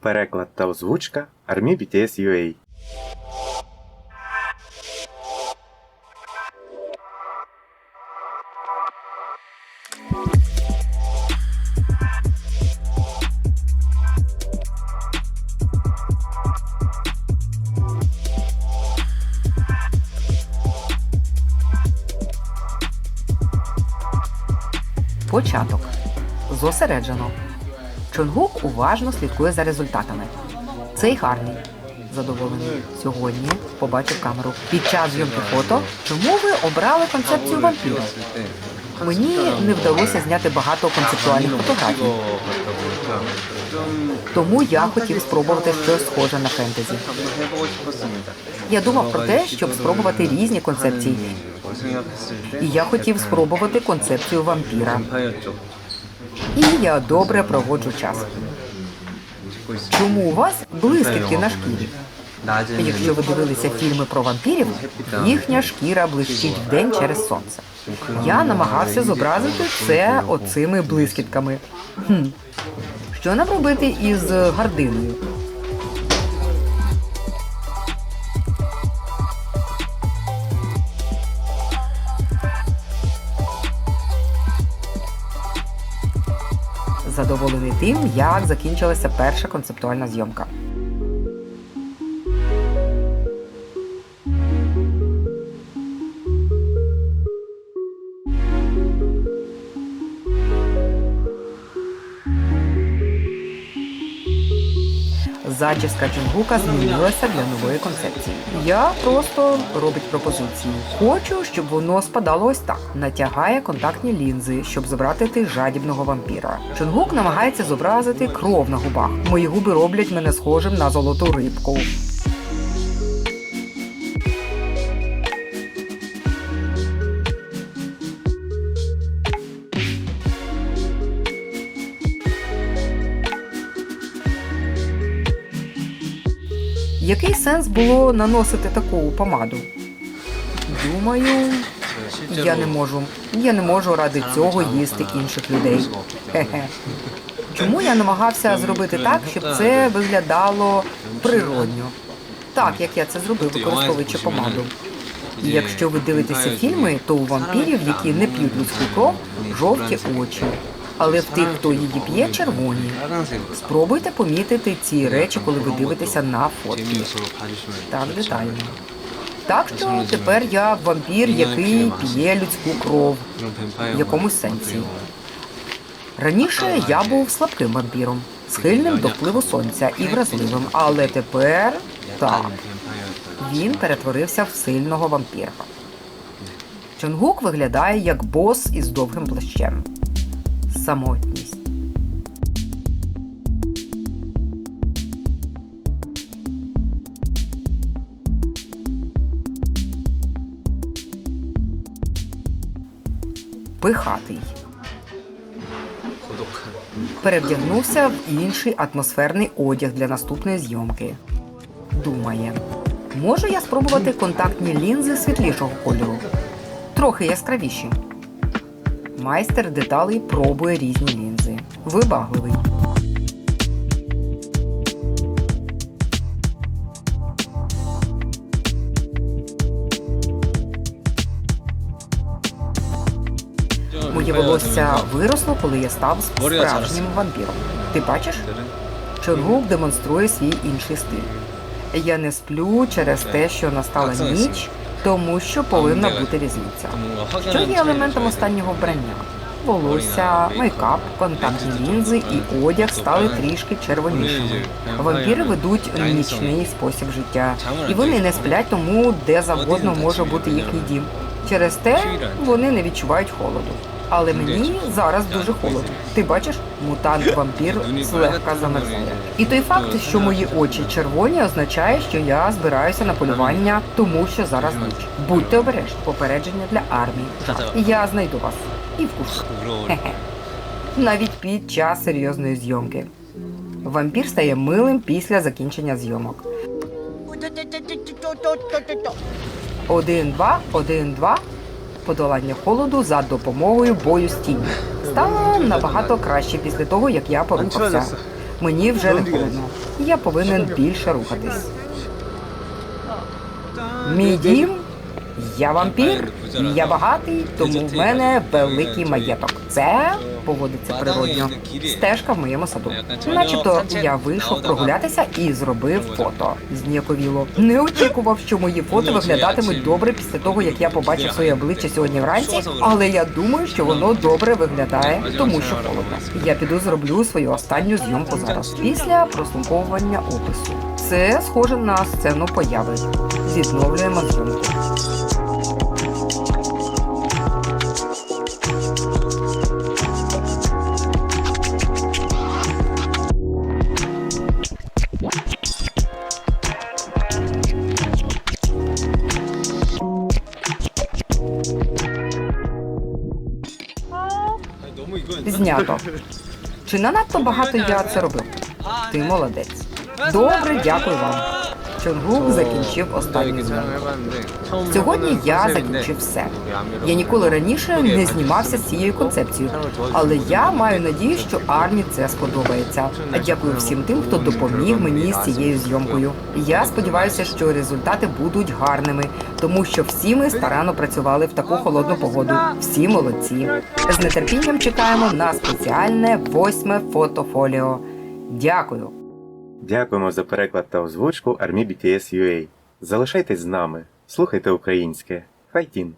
Переклад та озвучка Армі BTS UA. Початок. Зосереджено. Чонгук уважно слідкує за результатами. Цей гарний. Задоволений. Сьогодні побачив камеру. Під час зйомки фото. Чому ви обрали концепцію вампіра? Мені не вдалося зняти багато концептуальних фотографій. Тому я хотів спробувати щось схоже на фентезі. Я думав про те, щоб спробувати різні концепції. І я хотів спробувати концепцію вампіра. І я добре проводжу час. Чому у вас блискітки на шкірі? Якщо ви дивилися фільми про вампірів, їхня шкіра блищить вдень через сонце. Я намагався зобразити це оцими блискітками. Хм. Що нам робити із гардиною? Задоволений тим, як закінчилася перша концептуальна зйомка. Зачіска Чунгука змінилася для нової концепції. Я просто робить пропозицію. Хочу, щоб воно спадало ось так. Натягає контактні лінзи, щоб зобрати жадібного вампіра. Чунгук намагається зобразити кров на губах. Мої губи роблять мене схожим на золоту рибку. Який сенс було наносити таку помаду? Думаю, я не можу. Я не можу ради цього їсти інших людей. Чому я намагався зробити так, щоб це виглядало природньо? Так, як я це зробив, використовуючи помаду. Якщо ви дивитеся фільми, то у вампірів, які не п'ють людську кров, жовті очі. Але в тих, хто її п'є, червоні. Спробуйте помітити ці речі, коли ви дивитеся на фотки. Так детально. Так що тепер я вампір, який п'є людську кров в якомусь сенсі. Раніше я був слабким вампіром, схильним до впливу сонця і вразливим, але тепер так, він перетворився в сильного вампіра. Чонгук виглядає як бос із довгим плащем. Самотність. Пихатий. Перевдягнувся в інший атмосферний одяг для наступної зйомки. Думає, можу я спробувати контактні лінзи світлішого кольору, трохи яскравіші. Майстер деталей пробує різні лінзи. Вибагливий. Моє волосся виросло, коли я став справжнім вампіром. Ти бачиш? Чонгук демонструє свій інший стиль. Я не сплю через те, що настала ніч, тому що повинна бути різниця. Що є елементом останнього вбрання? Волосся, мейкап, контактні лінзи і одяг стали трішки червонішими. Вампіри ведуть нічний спосіб життя, і вони не сплять, тому де завгодно може бути їхній дім. Через те вони не відчувають холоду. Але мені зараз дуже холодно. Ти бачиш, мутант вампір злегка замерзає. І той факт, що мої очі червоні, означає, що я збираюся на полювання, тому що зараз ніч. Будьте обережні. Попередження для армії. Я знайду вас і вкушу. Навіть під час серйозної зйомки. Вампір стає милим після закінчення зйомок. Один-два, один-два. Подолання холоду за допомогою бою з тінню. Стало набагато краще після того, як я порухався. Мені вже не холодно. Я повинен більше рухатись. Мій дім? Я вампір, я багатий, тому в мене великий маєток. Це поводиться природньо. Стежка в моєму саду. Начебто я вийшов прогулятися і зробив фото. Зніяковіло. Не очікував, що мої фото виглядатимуть добре після того, як я побачив своє обличчя сьогодні вранці, але я думаю, що воно добре виглядає, тому що холодно. Я піду зроблю свою останню зйомку зараз після прослуховування опису. Це схоже на сцену появи. Відновлюємо зйомку. Знято. Чи не надто багато я це робив? Ти молодець. Добре, дякую вам. Чонгук закінчив останню зйомку. Сьогодні я закінчив все. Я ніколи раніше не знімався з цією концепцією, але я маю надію, що армії це сподобається. Дякую всім тим, хто допоміг мені з цією зйомкою. Я сподіваюся, що результати будуть гарними, тому що всі ми старанно працювали в таку холодну погоду. Всі молодці. З нетерпінням чекаємо на спеціальне восьме фотофоліо. Дякую. Дякуємо за переклад та озвучку Армі BTS UA. Залишайтесь з нами, слухайте українське. Хайтін!